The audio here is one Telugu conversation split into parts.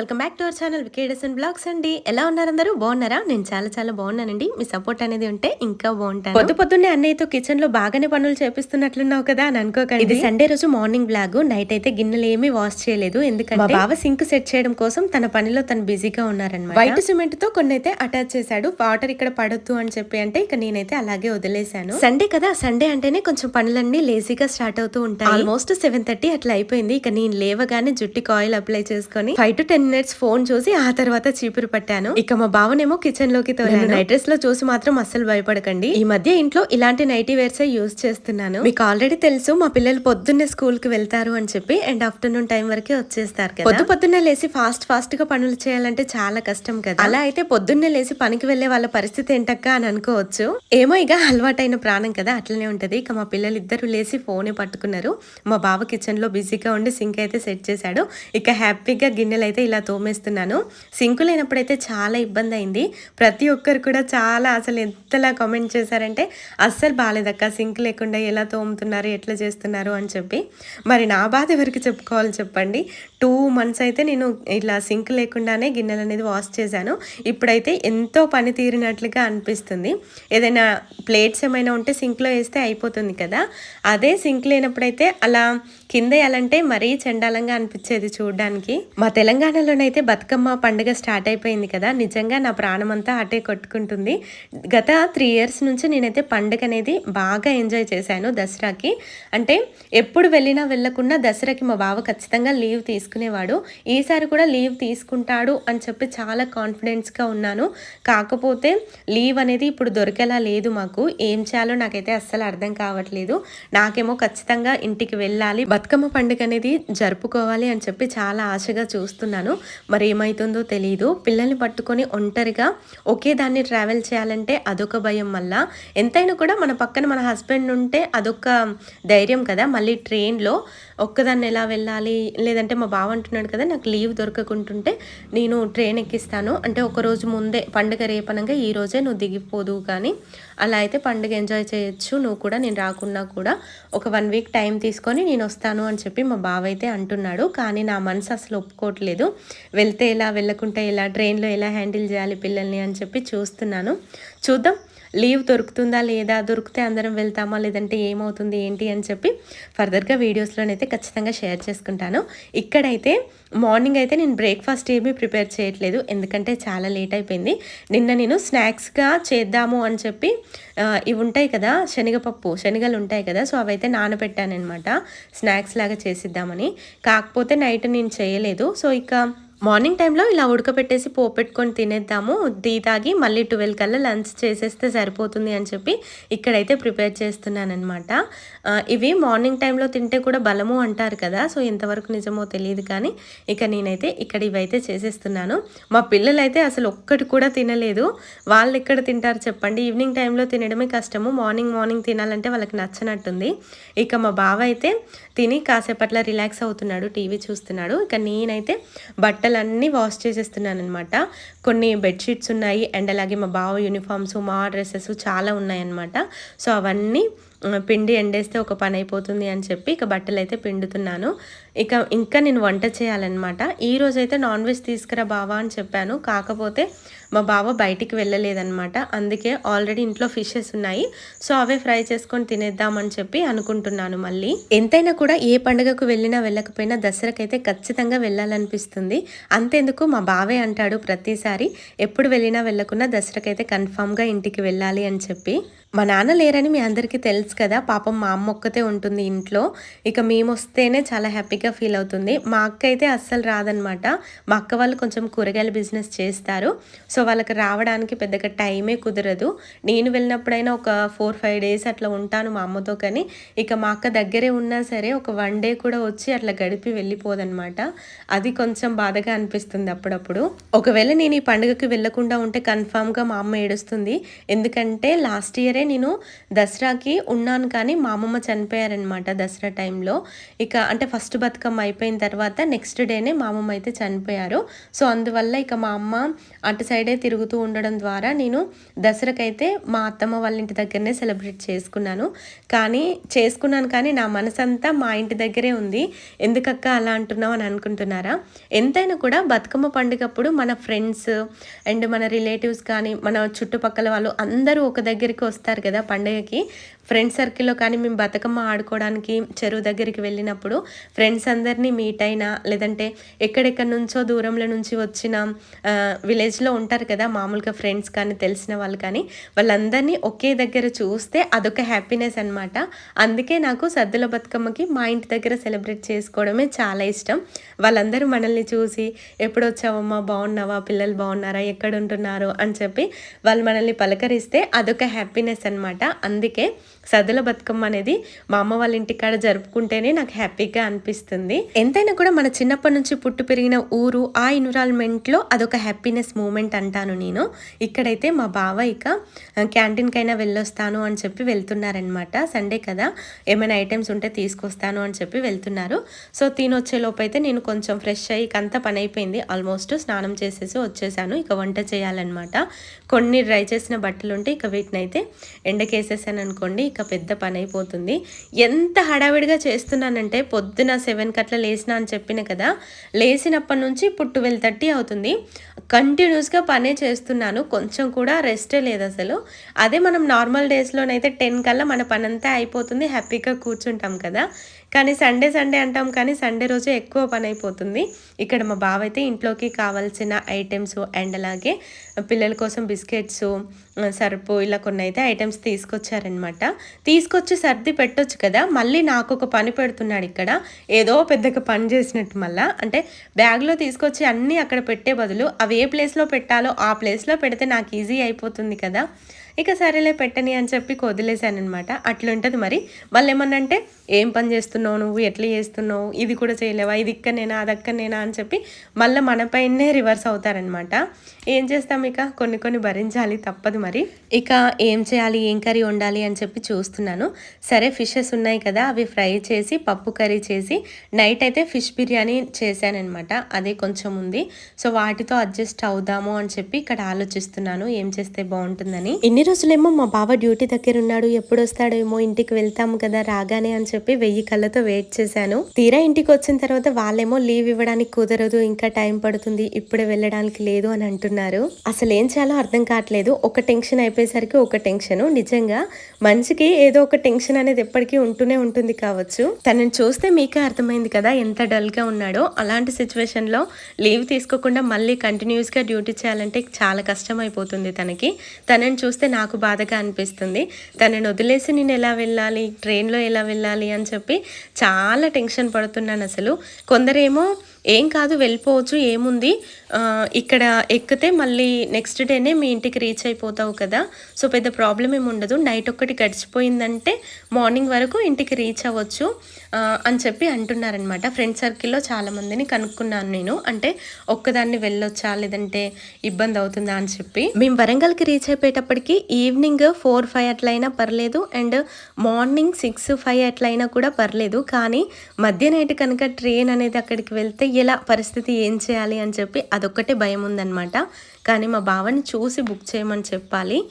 Welcome back to our channel వికేడసన్ blogs అండి. ఎలా ఉన్నారు అందరూ? బాగున్నారా? నేను చాలా చాలా బాగున్నానండి. మీ సపోర్ట్ అనేది ఉంటే ఇంకా బాగుంటాను. పొద్దు పొద్దున్నే అన్నయ్యతో కిచెన్లో బాగానే పనులు చేపిస్తున్నట్లున్నావు కదా అని అనుకోకండి. ఇది సండే రోజు మార్నింగ్ బ్లాగ్. నైట్ అయితే గిన్నెలు ఏమీ వాష్ చేయలేదు. ఎందుకంటే బావ సింక్ సెట్ చేయడం కోసం తన పనిలో తను బిజీగా ఉన్నారనమాట వైట్ సిమెంట్తో కొన్ని అయితే అటాచ్ చేశాడు. వాటర్ ఇక్కడ పడొద్దు అని చెప్పి అంటే ఇక నేనైతే అలాగే వదిలేశాను. సండే కదా సండే అంటేనే కొంచెం పనులన్నీ లేజీగా స్టార్ట్ అవుతూ ఉంటాయి. ఆల్మోస్ట్ సెవెన్ థర్టీ అట్లా అయిపోయింది. ఇక నేను లేవగానే జుట్టుకి ఆయిల్ అప్లై చేసుకొని five to ten minutes phone చూసి ఆ తర్వాత చీపురు పట్టాను. ఇక మా బావనేమో కిచెన్లోకి తోలాను నైట్ డ్రెస్లో చూసి మాత్రం అస్సలు భయపడకండి. ఈ మధ్య ఇంట్లో ఇలాంటి నైటీ వేర్స్ యూస్ చేస్తున్నాను. మీకు ఆల్రెడీ తెలుసు మా పిల్లలు పొద్దున్నే స్కూల్కి వెళ్తారు అని చెప్పి అండ్ ఆఫ్టర్నూన్ టైం వరకే వచ్చేస్తారు కదా. పొద్దు పొద్దున్నే లేసి ఫాస్ట్ ఫాస్ట్గా పనులు చేయాలంటే చాలా కష్టం కదా. అలా అయితే పొద్దున్నే లేసి పనికి వెళ్ళే వాళ్ళ పరిస్థితి ఏంటక్క అని అనుకోవచ్చు. ఏమో ఇక అలవాటైన ప్రాణం కదా అట్లనే ఉంటది. ఇక మా పిల్లలు ఇద్దరు లేసి ఫోనే పట్టుకున్నారు. మా బావ కిచెన్లో బిజీగా ఉండి సింక్ అయితే సెట్ చేశాడు. ఇక హ్యాపీగా గిన్నెలు అయితే ఇలా తోమేస్తున్నాను సింకు లేనప్పుడైతే చాలా ఇబ్బంది అయింది ప్రతి ఒక్కరు కూడా చాలా అసలు ఎంతలా కామెంట్ చేశారంటే అస్సలు బాగాలేదక్క సింక్ లేకుండా ఎలా తోముతున్నారు ఎట్లా చేస్తున్నారు? అని చెప్పి. మరి నా బాధ ఎవరికి చెప్పుకోవాలి చెప్పండి. టూ మంత్స్ అయితే నేను ఇలా సింక్ లేకుండానే గిన్నెలు అనేది వాష్ చేశాను. ఇప్పుడైతే ఎంతో పని తీరినట్లుగా అనిపిస్తుంది. ఏదైనా ప్లేట్స్ ఏమైనా ఉంటే సింక్లో వేస్తే అయిపోతుంది కదా. అదే సింక్ లేనప్పుడైతే అలా కింద వేయాలంటే మరీ చండాలంగా అనిపించేది చూడడానికి. మా తెలంగాణలో తెలంగాణలోనైతే బతుకమ్మ పండుగ స్టార్ట్ అయిపోయింది కదా. నిజంగా నా ప్రాణం అంతా అటే కొట్టుకుంటుంది. గత త్రీ ఇయర్స్ నుంచి నేనైతే పండుగ అనేది బాగా ఎంజాయ్ చేశాను దసరాకి. అంటే ఎప్పుడు వెళ్ళినా వెళ్ళకుండా దసరాకి మా బావ ఖచ్చితంగా లీవ్ తీసుకునేవాడు. ఈసారి కూడా లీవ్ తీసుకుంటాడు అని చెప్పి చాలా కాన్ఫిడెన్స్గా ఉన్నాను. కాకపోతే లీవ్ అనేది ఇప్పుడు దొరికేలా లేదు మాకు. ఏం చేయాలో నాకైతే అస్సలు అర్థం కావట్లేదు. నాకేమో ఖచ్చితంగా ఇంటికి వెళ్ళాలి. బతుకమ్మ పండుగ అనేది జరుపుకోవాలి అని చెప్పి చాలా ఆశగా చూస్తున్నాను. మరి ఏమవుతుందో తెలియదు పిల్లల్ని పట్టుకొని ఒంటరిగా ఒకే దాన్ని ట్రావెల్ చేయాలంటే అదొక భయం వల్ల ఎంతైనా కూడా మన పక్కన మన హస్బెండ్ ఉంటే అదొక ధైర్యం కదా. మళ్ళీ ట్రైన్లో ఒక్కదాన్ని ఎలా వెళ్ళాలి? లేదంటే మా బావ అంటున్నాడు కదా నాకు లీవ్ దొరకకుంటుంటే నేను ట్రైన్ ఎక్కిస్తాను. అంటే ఒక రోజు ముందే పండుగ రేపనంగా ఈ రోజే నువ్వు దిగిపోదు కానీ అలా అయితే పండుగ ఎంజాయ్ చేయొచ్చు. నువ్వు కూడా నేను రాకున్నా కూడా ఒక వన్ వీక్ టైం తీసుకొని నేను వస్తాను అని చెప్పి మా బావ అయితే అంటున్నాడు. కానీ నా మనసు అసలు ఒప్పుకోవట్లేదు. వెళ్తే ఎలా వెళ్ళకుంటే ఎలా ట్రైన్లో ఎలా హ్యాండిల్ చేయాలి పిల్లల్ని అని చెప్పి చూస్తున్నాను. చూద్దాం. లీవ్ దొరుకుతుందా లేదా దొరికితే అందరం వెళ్తామా లేదంటే ఏమవుతుంది ఏంటి అని చెప్పి ఫర్దర్గా వీడియోస్లోనైతే ఖచ్చితంగా షేర్ చేసుకుంటాను. ఇక్కడైతే మార్నింగ్ అయితే నేను బ్రేక్ఫాస్ట్ ఏమీ ప్రిపేర్ చేయట్లేదు ఎందుకంటే చాలా లేట్ అయిపోయింది. నిన్న నేను స్నాక్స్గా చేద్దాము అని చెప్పి ఇవి ఉంటాయి కదా శనగపప్పు శనగలు ఉంటాయి కదా సో అవైతే నానబెట్టాను అనమాట స్నాక్స్ లాగా చేసిద్దామని. కాకపోతే నైట్ నేను చేయలేదు సో ఇక మార్నింగ్ టైంలో ఇలా ఉడకపెట్టేసి పోపెట్టుకొని తినేద్దాము. దీ తాగి మళ్ళీ ట్వెల్వ్ కల్లా లంచ్ చేసేస్తే సరిపోతుంది అని చెప్పి ఇక్కడైతే ప్రిపేర్ చేస్తున్నానమాట ఇవి మార్నింగ్ టైంలో తింటే కూడా బలము అంటారు కదా సో ఎంతవరకు నిజమో తెలియదు కానీ ఇక నేనైతే ఇక్కడ ఇవైతే చేసేస్తున్నాను. మా పిల్లలైతే అసలు ఒక్కటి కూడా తినలేదు. వాళ్ళు ఎక్కడ తింటారు చెప్పండి. ఈవినింగ్ టైంలో తినడమే కష్టము. మార్నింగ్ మార్నింగ్ తినాలంటే వాళ్ళకి నచ్చనట్టుంది. ఇక మా బావ అయితే తిని కాసేపట్ల రిలాక్స్ అవుతున్నాడు టీవీ చూస్తున్నాడు. ఇక నేనైతే బట్టలన్నీ వాష్ చేసేస్తున్నాను అనమాట కొన్ని బెడ్షీట్స్ ఉన్నాయి అండ్ అలాగే మా బావ యూనిఫామ్స్ మా డ్రెస్సెస్ చాలా ఉన్నాయన్నమాట. సో అవన్నీ పిండి ఎండేస్తే ఒక పని అయిపోతుంది అని చెప్పి ఇక బట్టలు అయితే పిండుతున్నాను. ఇక ఇంకా నేను వంట చేయాలన్నమాట. ఈరోజైతే నాన్ వెజ్ తీసుకురా బావా అని చెప్పాను. కాకపోతే మా బావ బయటికి వెళ్ళలేదన్నమాట. అందుకే ఆల్రెడీ ఇంట్లో ఫిషెస్ ఉన్నాయి. సో అవే ఫ్రై చేసుకొని తినేద్దామని చెప్పి అనుకుంటున్నాను మళ్ళీ. ఎంతైనా కూడా ఏ పండుగకు వెళ్ళినా వెళ్ళకపోయినా దసరాకైతే ఖచ్చితంగా వెళ్ళాలనిపిస్తుంది. అంతేందుకు మా బావే అంటాడు ప్రతిసారి. ఎప్పుడు వెళ్ళినా వెళ్ళకున్నా దసరాకైతే కన్ఫామ్గా ఇంటికి వెళ్ళాలి అని చెప్పి. మా నాన్న లేరని మీ అందరికీ తెలుసు కదా. పాపం మా అమ్మ ఒక్కతే ఉంటుంది ఇంట్లో. ఇక మేము వస్తేనే చాలా హ్యాపీగా ఫీల్ అవుతుంది. మా అక్క అయితే అస్సలు రాదనమాట. మా అక్క వాళ్ళు కొంచెం కూరగాయల బిజినెస్ చేస్తారు. సో వాళ్ళకి రావడానికి పెద్దగా టైమే కుదరదు. నేను వెళ్ళినప్పుడైనా ఒక ఫోర్ ఫైవ్ డేస్ అట్లా ఉంటాను మా అమ్మతో కానీ. ఇక మా అక్క దగ్గరే ఉన్నా సరే ఒక వన్ డే కూడా వచ్చి అట్లా గడిపి వెళ్ళిపోదనమాట. అది కొంచెం బాధగా అనిపిస్తుంది అప్పుడప్పుడు. ఒకవేళ నేను ఈ పండుగకి వెళ్ళకుండా ఉంటే కన్ఫామ్గా మా అమ్మ ఏడుస్తుంది. ఎందుకంటే లాస్ట్ ఇయరే నేను దసరాకి ఉన్నాను కానీ మా అమ్మమ్మ చనిపోయారనమాట దసరా టైంలో. ఇక అంటే ఫస్ట్ బతుకమ్మ అయిపోయిన తర్వాత నెక్స్ట్ డేనే మా అమ్మమ్మ అయితే చనిపోయారు. సో అందువల్ల ఇక మా అమ్మ అటు సైడే తిరుగుతూ ఉండడం ద్వారా నేను దసరాకైతే మా అత్తమ్మ వాళ్ళ ఇంటి దగ్గరనే సెలబ్రేట్ చేసుకున్నాను. కానీ చేసుకున్నాను కానీ నా మనసంతా మా ఇంటి దగ్గరే ఉంది. ఎందుకక్క అలా అంటున్నావు అని అనుకుంటున్నారా? ఎంతైనా కూడా బతుకమ్మ పండుగప్పుడు మన ఫ్రెండ్స్ అండ్ మన రిలేటివ్స్ కానీ మన చుట్టుపక్కల వాళ్ళు అందరూ ఒక దగ్గరికి వస్తారు కదా పండుగకి. ఫ్రెండ్స్ సర్కిల్లో కానీ మేము బతుకమ్మ ఆడుకోవడానికి చెరువు దగ్గరికి వెళ్ళినప్పుడు ఫ్రెండ్స్ అందరినీ మీట్ అయినా లేదంటే ఎక్కడెక్కడి నుంచో దూరంలో నుంచి వచ్చిన విలేజ్లో ఉంటారు కదా మామూలుగా ఫ్రెండ్స్ కానీ తెలిసిన వాళ్ళు కానీ వాళ్ళందరినీ ఒకే దగ్గర చూస్తే అదొక హ్యాపీనెస్ అనమాట అందుకే నాకు సద్దుల బతుకమ్మకి మా ఇంటి దగ్గర సెలబ్రేట్ చేసుకోవడమే చాలా ఇష్టం. వాళ్ళందరూ మనల్ని చూసి ఎప్పుడు వచ్చావమ్మా? బాగున్నావా? పిల్లలు బాగున్నారా? ఎక్కడ ఉంటున్నారు? అని చెప్పి వాళ్ళు మనల్ని పలకరిస్తే అదొక హ్యాపీనెస్ అనమాట అందుకే సదుల బతుకమ్మ అనేది మా అమ్మ వాళ్ళ ఇంటికాడ జరుపుకుంటేనే నాకు హ్యాపీగా అనిపిస్తుంది. ఎంతైనా కూడా మన చిన్నప్పటి నుంచి పుట్టి పెరిగిన ఊరు ఆ ఎన్విరాన్మెంట్లో అదొక హ్యాపీనెస్ మూమెంట్ అంటాను నేను. ఇక్కడైతే మా బావ ఇక క్యాంటీన్కైనా వెళ్ళొస్తాను అని చెప్పి వెళ్తున్నారనమాట సండే కదా ఏమైనా ఐటమ్స్ ఉంటే తీసుకొస్తాను అని చెప్పి వెళ్తున్నారు. సో తినొచ్చే లోపు అయితే నేను కొంచెం ఫ్రెష్ అయ్యి ఇక అంతా పని అయిపోయింది. ఆల్మోస్ట్ స్నానం చేసేసి వచ్చేసాను. ఇక వంట చేయాలన్నమాట. కొన్ని డ్రై చేసిన బట్టలు ఉంటే ఇక వీటిని అయితే ఎండకేసేసాను అనుకోండి ఇక పెద్ద పని అయిపోతుంది ఎంత హడావిడిగా చేస్తున్నానంటే పొద్దున సెవెన్ అట్లా లేసిన అని చెప్పిన కదా లేచినప్పటి నుంచి ఇప్పుడు ట్వెల్వ్ థర్టీ అవుతుంది. కంటిన్యూస్గా పనే చేస్తున్నాను కొంచెం కూడా రెస్టే లేదు అసలు. అదే మనం నార్మల్ డేస్లోనైతే టెన్ కల్లా మన పని అంతా అయిపోతుంది హ్యాపీగా కూర్చుంటాం కదా. కానీ సండే సండే అంటాం కానీ సండే రోజే ఎక్కువ పని అయిపోతుంది ఇక్కడ మా బావ అయితే ఇంట్లోకి కావాల్సిన ఐటమ్స్ అండ్ అలాగే పిల్లల కోసం బిస్కెట్స్ సరుపు ఇలా కొన్ని అయితే ఐటమ్స్ తీసుకొచ్చారనమాట తీసుకొచ్చి సర్ది పెట్టొచ్చు కదా మళ్ళీ నాకు ఒక పని పెడుతున్నాడు ఇక్కడ. ఏదో పెద్దగా పని చేసినట్టు మళ్ళా. అంటే బ్యాగ్లో తీసుకొచ్చి అన్నీ అక్కడ పెట్టే బదులు అవి ఏ ప్లేస్లో పెట్టాలో ఆ ప్లేస్లో పెడితే నాకు ఈజీ అయిపోతుంది కదా. ఇక సరేలే పెట్టని అని చెప్పి వదిలేశానమాట అట్లుంటుంది మరి. మళ్ళీ ఏమన్నంటే ఏం పని చేస్తున్నావు నువ్వు? ఎట్లా చేస్తున్నావు? ఇది కూడా చేయలేవా? ఇది ఇక్కడనేనా? అది అక్కడనేనా అని చెప్పి మళ్ళీ మనపైనే రివర్స్ అవుతారనమాట ఏం చేస్తాం ఇక? కొన్ని కొన్ని భరించాలి తప్పదు మరి. ఇక ఏం చేయాలి? ఏం కర్రీ వండాలి? అని చెప్పి చూస్తున్నాను. సరే ఫిషెస్ ఉన్నాయి కదా అవి ఫ్రై చేసి పప్పు కర్రీ చేసి నైట్ అయితే ఫిష్ బిర్యానీ చేశానమాట అదే కొంచెం ఉంది. సో వాటితో అడ్జస్ట్ అవుదాము అని చెప్పి ఇక్కడ ఆలోచిస్తున్నాను. ఏం చేస్తే బాగుంటుందని. ఇన్ని రోజులేమో మా బావ డ్యూటీ దగ్గర ఉన్నాడు ఎప్పుడు వస్తాడేమో ఇంటికి వెళ్తాము కదా రాగానే అని చెప్పి వెయ్యి కళ్ళతో వెయిట్ చేశాను. తీరా ఇంటికి వచ్చిన తర్వాత వాళ్ళేమో లీవ్ ఇవ్వడానికి కుదరదు ఇంకా టైం పడుతుంది ఇప్పుడే వెళ్ళడానికి లేదు అని అంటున్నారు. అసలు ఏం చేయాలో అర్థం కావట్లేదు. ఒక టెన్షన్ అయిపోయేసరికి ఒక టెన్షన్. నిజంగా మనిషికి ఏదో ఒక టెన్షన్ అనేది ఎప్పటికీ ఉంటూనే ఉంటుంది కావచ్చు. తనని చూస్తే మీకే అర్థమైంది కదా ఎంత డల్గా ఉన్నాడో. అలాంటి సిచ్యువేషన్లో లీవ్ తీసుకోకుండా మళ్ళీ కంటిన్యూస్గా డ్యూటీ చేయాలంటే చాలా కష్టం అయిపోతుంది తనకి. తనని చూస్తే నాకు బాధగా అనిపిస్తుంది. తనని వదిలేసి నేను ఎలా వెళ్ళాలి? ట్రైన్లో ఎలా వెళ్ళాలి? అని చెప్పి చాలా టెన్షన్ పడుతున్నాను అసలు. కొందరేమో ఏం కాదు వెళ్ళిపోవచ్చు ఏముంది. ఇక్కడ ఎక్కితే మళ్ళీ నెక్స్ట్ డేనే మీ ఇంటికి రీచ్ అయిపోతావు కదా. సో పెద్ద ప్రాబ్లం ఏమి ఉండదు. నైట్ ఒక్కటి గడిచిపోయిందంటే మార్నింగ్ వరకు ఇంటికి రీచ్ అవ్వచ్చు అని చెప్పి అంటున్నారనమాట ఫ్రెండ్ సర్కిల్లో చాలామందిని కనుక్కున్నాను నేను. అంటే ఒక్కదాన్ని వెళ్ళొచ్చా లేదంటే ఇబ్బంది అవుతుందా అని చెప్పి. మేము వరంగల్కి రీచ్ అయిపోయేటప్పటికి ఈవినింగ్ ఫోర్ ఫైవ్ అట్లయినా పర్లేదు అండ్ మార్నింగ్ సిక్స్ ఫైవ్ అట్లయినా కూడా పర్లేదు. కానీ మధ్య నైట్ కనుక ట్రైన్ అనేది అక్కడికి వెళ్తే ఎలా పరిస్థితి ఏం చేయాలి అని చెప్పి అదొక్కటే భయం ఉందన్నమాట. కానీ మా బావని చూసి బుక్ చేయమని చెప్పాలి.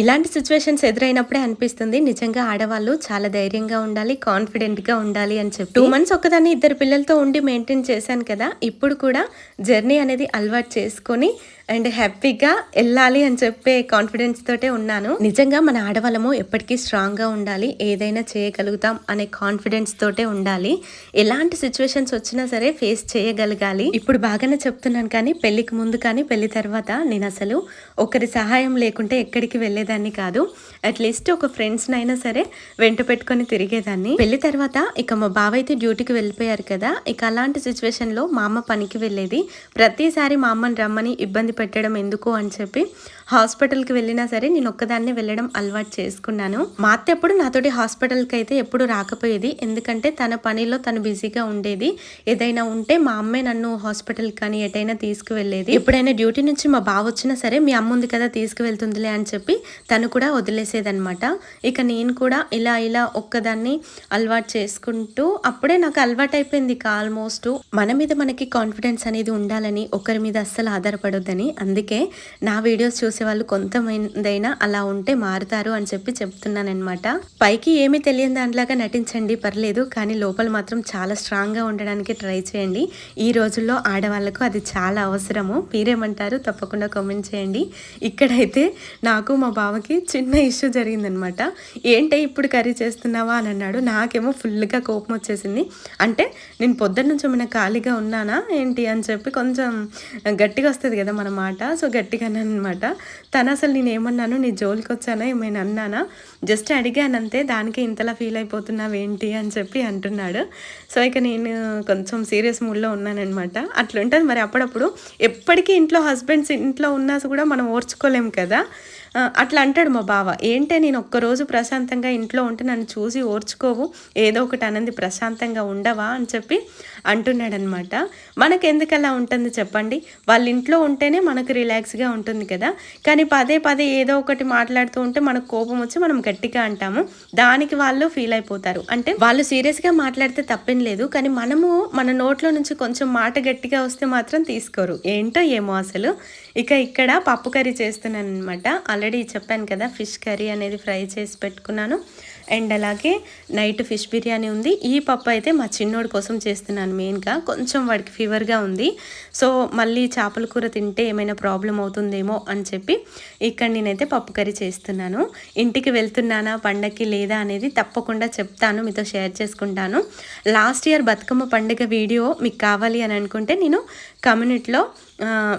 ఇలాంటి సిచ్యువేషన్స్ ఎదురైనప్పుడే అనిపిస్తుంది. నిజంగా ఆడవాళ్ళు చాలా ధైర్యంగా ఉండాలి కాన్ఫిడెంట్గా ఉండాలి అని చెప్పి. టూ మంత్స్ ఒకదాన్ని ఇద్దరు పిల్లలతో ఉండి మెయింటైన్ చేశాను కదా. ఇప్పుడు కూడా జర్నీ అనేది అలవాటు చేసుకొని అండ్ హ్యాపీగా వెళ్ళాలి అని చెప్పే కాన్ఫిడెన్స్ తోటే ఉన్నాను. నిజంగా మన ఆడవాళ్ళము ఎప్పటికీ స్ట్రాంగ్గా ఉండాలి ఏదైనా చేయగలుగుతాం అనే కాన్ఫిడెన్స్ తోటే ఉండాలి. ఎలాంటి సిచ్యువేషన్స్ వచ్చినా సరే ఫేస్ చేయగలగాలి. ఇప్పుడు బాగానే చెప్తున్నాను కానీ పెళ్ళికి ముందు కానీ పెళ్ళి తర్వాత నేను అసలు ఒకరి సహాయం లేకుంటే ఎక్కడికి వెళ్ళేదాన్ని కాదు. అట్లీస్ట్ ఒక ఫ్రెండ్స్ సరే వెంట పెట్టుకొని తిరిగేదాన్ని. వెళ్ళి తర్వాత ఇక మా బావ అయితే డ్యూటీకి వెళ్ళిపోయారు కదా. ఇక అలాంటి సిచ్యువేషన్లో మా అమ్మ పనికి వెళ్ళేది. ప్రతిసారి మా అమ్మని రమ్మని ఇబ్బంది పెట్టడం ఎందుకు అని చెప్పి హాస్పిటల్కి వెళ్ళినా సరే నేను ఒక్కదాన్నే వెళ్ళడం అలవాటు చేసుకున్నాను. మా అత్త ఎప్పుడు నాతోటి హాస్పిటల్కి అయితే ఎప్పుడు రాకపోయేది. ఎందుకంటే తన పనిలో తను బిజీగా ఉండేది. ఏదైనా ఉంటే మా అమ్మే నన్ను హాస్పిటల్ కానీ ఎటైనా తీసుకువెళ్ళేది. ఎప్పుడైనా డ్యూటీ నుంచి మా బావ వచ్చినా సరే మీ అమ్మ ఉంది కదా తీసుకువెళ్తుందిలే అని చెప్పి తను కూడా వదిలేసేదనమాట ఇక నేను కూడా ఇలా ఇలా ఒక్కదాన్ని అలవాటు చేసుకుంటూ అప్పుడే నాకు అలవాటు అయిపోయింది ఇక ఆల్మోస్ట్ మన మీద మనకి కాన్ఫిడెన్స్ అనేది ఉండాలని ఒకరి మీద అస్సలు ఆధారపడొద్దని. అందుకే నా వీడియోస్ చూసే వాళ్ళు కొంతమందైనా అలా ఉంటే మారుతారు అని చెప్పి చెప్తున్నానమాట పైకి ఏమీ తెలియని దానిలాగా నటించండి పర్లేదు కానీ లోపల మాత్రం చాలా స్ట్రాంగ్గా ఉండడానికి ట్రై చేయండి. ఈ రోజుల్లో ఆడవాళ్ళకు అది చాలా అవసరము. మీరేమంటారు? తప్పకుండా కామెంట్ చేయండి. ఇక్కడైతే నాకు మా బావకి చిన్న ఇష్యూ జరిగిందనమాట. ఏంటి ఇప్పుడు కర్రీ చేస్తున్నావా? అని అన్నాడు. నాకేమో ఫుల్గా కోపం వచ్చేసింది. అంటే నేను పొద్దున్న నుంచి ఏమైనా ఖాళీగా ఉన్నానా? ఏంటి? అని చెప్పి కొంచెం గట్టిగా వస్తుంది కదా మన మాట. సో గట్టిగా అనమాట. తను అసలు నేను ఏమన్నాను? నీ జోలికి వచ్చానా? ఏమైనా అన్నానా? జస్ట్ అడిగానంతే దానికి ఇంతలా ఫీల్ అయిపోతున్నావు ఏంటి? అని చెప్పి అంటున్నాడు. సో ఇక నేను కొంచెం సీరియస్ మూడ్లో ఉన్నానమాట అట్లుంటుంది. మరి అప్పుడప్పుడు ఎప్పటికీ ఇంట్లో హస్బెండ్స్ ఇంట్లో ఉన్నా కూడా మనం ఓర్చుకోలేము కదా. అట్లా అంటాడు మా బావ. ఏంటే నేను ఒక్కరోజు ప్రశాంతంగా ఇంట్లో ఉంటే నన్ను చూసి ఓర్చుకోవు. ఏదో ఒకటి అనంది ప్రశాంతంగా ఉండవా? అని చెప్పి అంటున్నాడనమాట. మనకు ఎందుకు అలా ఉంటుంది చెప్పండి? వాళ్ళ ఇంట్లో ఉంటేనే మనకు రిలాక్స్గా ఉంటుంది కదా. కానీ పదే పదే ఏదో ఒకటి మాట్లాడుతూ ఉంటే మనకు కోపం వచ్చి మనం గట్టిగా అంటాము. దానికి వాళ్ళు ఫీల్ అయిపోతారు. అంటే వాళ్ళు సీరియస్గా మాట్లాడితే తప్పేం లేదు. కానీ మనము మన నోట్లో నుంచి కొంచెం మాట గట్టిగా వస్తే మాత్రం తీసుకోరు. ఏంటో ఏమో అసలు. ఇక ఇక్కడ పప్పు కర్రీ చేస్తున్నాను అనమాట ఆల్రెడీ చెప్పాను కదా ఫిష్ కర్రీ అనేది ఫ్రై చేసి పెట్టుకున్నాను. అండ్ అలాగే నైట్ ఫిష్ బిర్యానీ ఉంది. ఈ పప్పు అయితే మా చిన్నోడి కోసం చేస్తున్నాను మెయిన్గా కొంచెం వాడికి ఫీవర్గా ఉంది. సో మళ్ళీ చేపల కూర తింటే ఏమైనా ప్రాబ్లం అవుతుందేమో అని చెప్పి ఇక్కడ నేనైతే పప్పు కర్రీ చేస్తున్నాను. ఇంటికి వెళ్తున్నానా పండగకి లేదా అనేది తప్పకుండా చెప్తాను. మీతో షేర్ చేసుకుంటాను. లాస్ట్ ఇయర్ బతుకమ్మ పండుగ వీడియో మీకు కావాలి అని అనుకుంటే నేను కమ్యూనిటీలో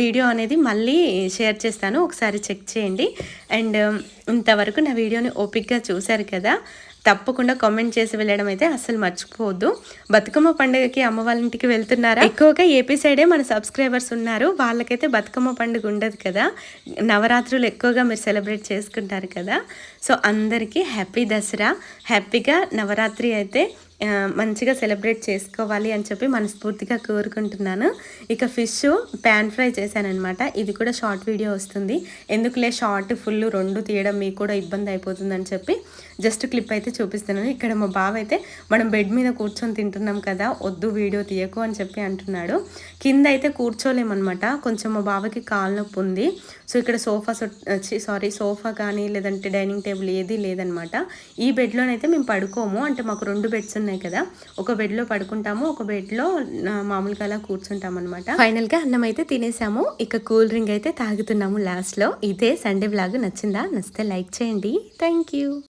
వీడియో అనేది మళ్ళీ షేర్ చేస్తాను. ఒకసారి చెక్ చేయండి. అండ్ ఇంతవరకు నా వీడియోని ఓపిక్గా చూశారు కదా? తప్పకుండా కామెంట్ చేసి వెళ్ళడం అయితే అస్సలు మర్చిపోవద్దు. బతుకమ్మ పండుగకి అమ్మ వాళ్ళ ఇంటికి వెళ్తున్నారా? ఎక్కువగా ఏపీ సైడే మన సబ్స్క్రైబర్స్ ఉన్నారు. వాళ్ళకైతే బతుకమ్మ పండుగ ఉండదు కదా. నవరాత్రులు ఎక్కువగా మీరు సెలబ్రేట్ చేసుకుంటారు కదా. సో అందరికీ హ్యాపీ దసరా. హ్యాపీగా నవరాత్రి అయితే మంచిగా సెలబ్రేట్ చేసుకోవాలి అని చెప్పి మనస్ఫూర్తిగా కోరుకుంటున్నాను. ఇక ఫిష్ ప్యాన్ ఫ్రై చేశానమాట ఇది కూడా షార్ట్ వీడియో వస్తుంది. ఎందుకులే షార్ట్ ఫుల్ రెండు తీయడం మీకు కూడా ఇబ్బంది అయిపోతుందని చెప్పి జస్ట్ క్లిప్ అయితే చూపిస్తున్నాను. ఇక్కడ మా బావ అయితే మనం బెడ్ మీద కూర్చొని తింటున్నాం కదా వద్దు వీడియో తీయకు అని చెప్పి అంటున్నాడు. కింద అయితే కూర్చోలేమన్నమాట. కొంచెం మా బావకి కాలు నొప్పి ఉంది. సో ఇక్కడ సోఫా సారీ సోఫా కానీ లేదంటే డైనింగ్ టేబుల్ ఏది లేదనమాట ఈ బెడ్లోనైతే మేము పడుకోము. అంటే మాకు రెండు బెడ్స్ ఉన్నాయి కదా ఒక బెడ్లో పడుకుంటాము ఒక బెడ్లో మామూలుగా అలా కూర్చుంటాం అనమాట ఫైనల్గా అన్నం అయితే తినేసాము. ఇక కూల్ డ్రింక్ అయితే తాగుతున్నాము లాస్ట్లో ఇదే సండే బ్లాగ్ నచ్చిందా? నచ్చితే లైక్ చేయండి. Thank you